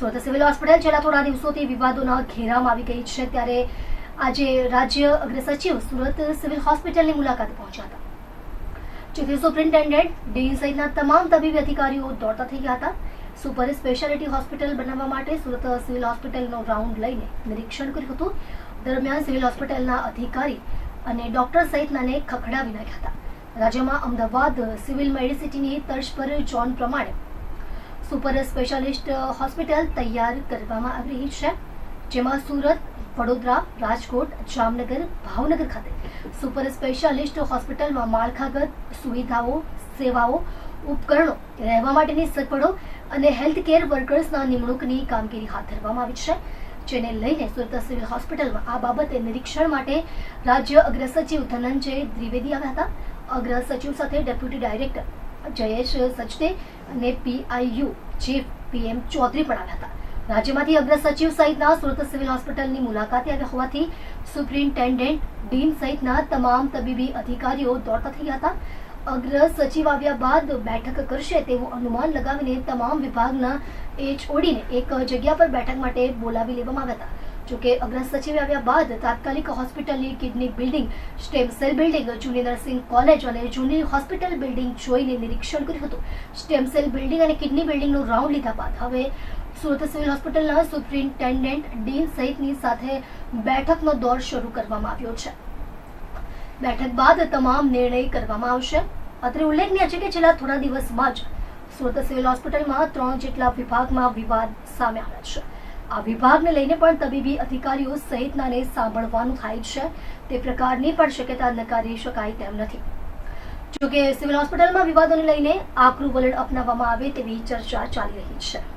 Surat civil hospital છેલ્લા થોડા દિવસોથી વિવાદોના ઘેરામાં આવી ગઈ છે. ત્યારે આજે રાજ્ય અગ્ર સુરત સિવિલ હોસ્પિટલની મુલાકાતે પહોંચ્યા હતા. જેથી સુપ્રિન્ટેન્ડન્ટ ડીન સહિતના તમામ તબીબી અધિકારીઓ દોડતા થઈ ગયા હતા. સુપર સ્પેશિયાલિટી હોસ્પિટલ બનાવવા માટે સુરત સિવિલ હોસ્પિટલનો રાઉન્ડ લઈને નિરીક્ષણ કર્યું હતું. દરમિયાન સિવિલ હોસ્પિટલના અધિકારી અને ડોક્ટર સહિતનાને ખખડાવી નાખ્યા હતા. રાજ્યમાં અમદાવાદ સિવિલ મેડિસિટીની તર્જ પર જોન પ્રમાણે સુપર સ્પેશિયાલિસ્ટ હોસ્પિટલ તૈયાર કરવામાં આવી રહી છે. જેમાં સુરત, વડોદરા, રાજકોટ, જામનગર, ભાવનગર ખાતે સુપર સ્પેશિયાલિસ્ટ હોસ્પિટલમાં માળખાગત સુવિધાઓ, સેવાઓ, ઉપકરણો રહેવા માટેની સગવડો અને હેલ્થ કેર વર્કર્સના નિમણૂકની કામગીરી હાથ ધરવામાં આવી છે, જેને લઈને સુરત સિવિલ હોસ્પિટલમાં આ બાબતે નિરીક્ષણ માટે રાજ્ય અગ્રસચિવ ધનંજય દ્વિવેદી આવ્યા હતા. અગ્ર સચિવ સાથે ડેપ્યુટી ડાયરેક્ટર જયેશ સચદે અને પીઆઈયુ ચીફ પીએમ ચૌધરી પણ આવ્યા હતા. રાજ્યમાંથી અગ્ર સચિવ સહિતના સુરત સિવિલ હોસ્પિટલની મુલાકાતે આવ્યા હોવાથી સુપ્રિન્ટેન્ડન્ટ ડીન સહિતના તમામ તબીબી અધિકારીઓ દોડતા થયા હતા. અગ્ર સચિવ આવ્યા બાદ બેઠક કરશે તેવું અનુમાન લગાવીને તમામ વિભાગના એચઓડીને એક જગ્યા પર બેઠક માટે બોલાવી લેવામાં આવ્યા હતા. જોકે અગ્ર સચિવે આવ્યા બાદ તાત્કાલિક હોસ્પિટલની kidney building, stem cell building જૂની નર્સિંગ કોલેજ અને જૂની હોસ્પિટલ બિલ્ડિંગ જોઈને નિરીક્ષણ કર્યું હતું. સ્ટેમ સેલ બિલ્ડિંગ અને કિડની બિલ્ડિંગનો રાઉન્ડ લીધા બાદ હવે સુરત સિવિલ હોસ્પિટલના સુપ્રિન્ટેન્ડન્ટ ડીન સહિતની સાથે બેઠકનો દોર શરૂ કરવામાં આવ્યો છે. બેઠક બાદ તમામ નિર્ણય કરવામાં આવશે. અત્રે ઉલ્લેખનીય છે કે છેલ્લા થોડા દિવસમાં જ સુરત સિવિલ હોસ્પિટલમાં ત્રણ જેટલા વિભાગમાં વિવાદ સામે આવ્યા છે. આ વિભાગને લઈને પણ તબીબી અધિકારીઓ સહિતનાને સાંભળવાનું થાય છે. તે પ્રકારની પણ શક્યતા નકારી શકાય તેમ નથી. જોકે સિવિલ હોસ્પિટલમાં વિવાદોને લઈને આકરું વલણ અપનાવવામાં આવે તેવી ચર્ચા ચાલી રહી છે.